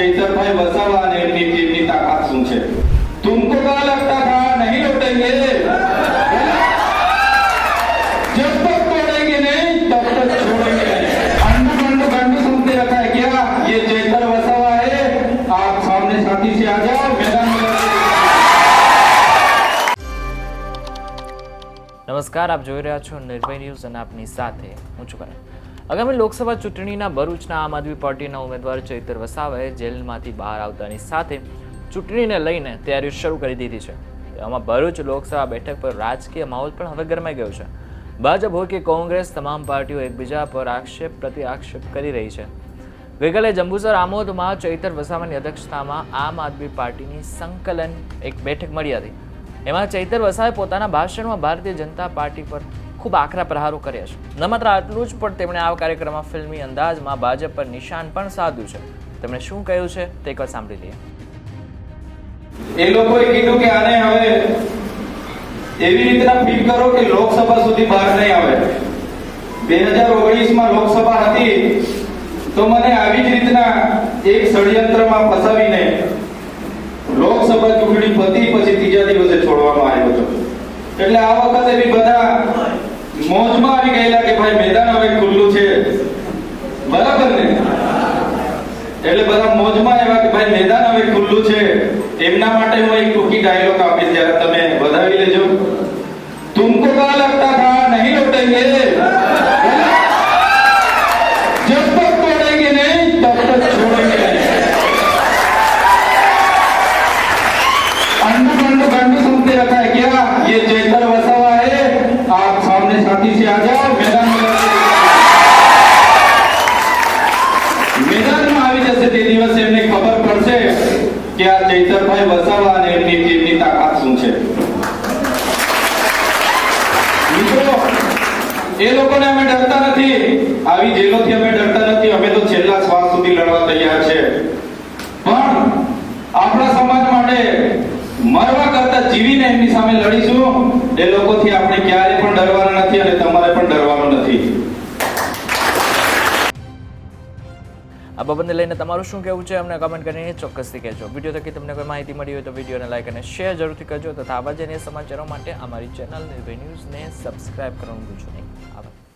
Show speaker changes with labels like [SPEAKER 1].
[SPEAKER 1] ચૈતરભાઈ વસાવા અને એમની ટીમની તાકાત શું છે तुमको क्या लगता था नहीं लौटेंगे जब तक तोड़ेंगे नहीं तब तक छोड़ेंगे नहीं अंडू गंडू गंडू सुनते रखा है क्या ये चैतर वसावा है आप सामने साथी से आ जाओ मैदान में
[SPEAKER 2] નમસ્કાર આપ જોઈ રહ્યા છો નિર્ભય ન્યૂઝ અને આપની સાથે હું છું કરણ આગામી લોકસભા ચૂંટણીના ભરૂચના આમ આદમી પાર્ટીના ઉમેદવાર ચૈતર વસાવાએ જેલમાંથી બહાર આવતાની સાથે ચૂંટણીને લઈને તૈયારીઓ શરૂ કરી દીધી છે. તેવામાં ભરૂચ લોકસભા બેઠક પર રાજકીય માહોલ પણ હવે ગરમાઈ ગયો છે. ભાજપ હોય કે કોંગ્રેસ, તમામ પાર્ટીઓ એકબીજા પર આક્ષેપ પ્રતિ આક્ષેપ કરી રહી છે. ગઈકાલે જંબુસર આમોદમાં ચૈતર વસાવાની અધ્યક્ષતામાં આમ આદમી પાર્ટીની સંકલન એક બેઠક મળી હતી. એમાં ચૈતર વસાવે પોતાના ભાષણમાં ભારતીય જનતા પાર્ટી પર ખૂબ આકરા પ્રહારો કર્યા છે. ન માત્ર આટલું જ, પણ તેમણે આ કાર્યક્રમમાં ફિલ્મી અંદાજમાં ભાજપ પર નિશાન પણ સાધ્યું છે. તેમણે શું કહ્યું છે તે એકવાર સાંભળી લઈએ.
[SPEAKER 1] એ લોકોએ કીધું કે આને હવે એવી રીતના ફીટ કરો કે લોકસભા સુધી બહાર નહીં આવે. બે હજાર ઓગણીસમાં લોકસભા હતી, તો મને આવી જ રીતના એક ષડયંત્રમાં ફસાવીને લોકસભા ચૂંટણી પતી પછી ત્રીજા દિવસે છોડવામાં આવ્યો હતો. એટલે આ વખતે બી મોજમાં આવી ગયેલા કે ભાઈ મેદાન હવે ખુલ્લું છે? બરાબર ને? એટલે બધા મોજમાં એવા કે ભાઈ મેદાન હવે ખુલ્લું છે. એમના માટે હું એક ટૂંકી ડાયલોગ આપીશ ત્યારે તમે વધાવી લેજો. તુમકો કા લગતા થા નહીં લૌટેંગે. કે આ ચૈતરભાઈ વસાવા અને એમની ટીમની તાકાત શું છે? એ લોકોને અમે ડરતા નથી. આવી જેલોથી અમે ડરતા નથી. અમે તો છેલ્લા શ્વાસ સુધી લડવા તૈયાર છે. પણ આપણા સમાજ માટે મરવા કરતા જીવીને એમની સામે લડીશું, એ
[SPEAKER 2] આ બાબતને લઈને તમારું શું કહેવું છે અમને કમેન્ટ કરીને ચોક્કસથી કહેજો. વીડિયો થકી તમને કોઈ માહિતી મળી હોય તો વિડીયોને લાઈક અને શેર જરૂરથી કરજો તથા આવા જ સમાચારો માટે અમારી ચેનલ નિર્ભય ન્યૂઝને સબસ્ક્રાઇબ કરવાનું ભૂલશો નહીં. આભાર.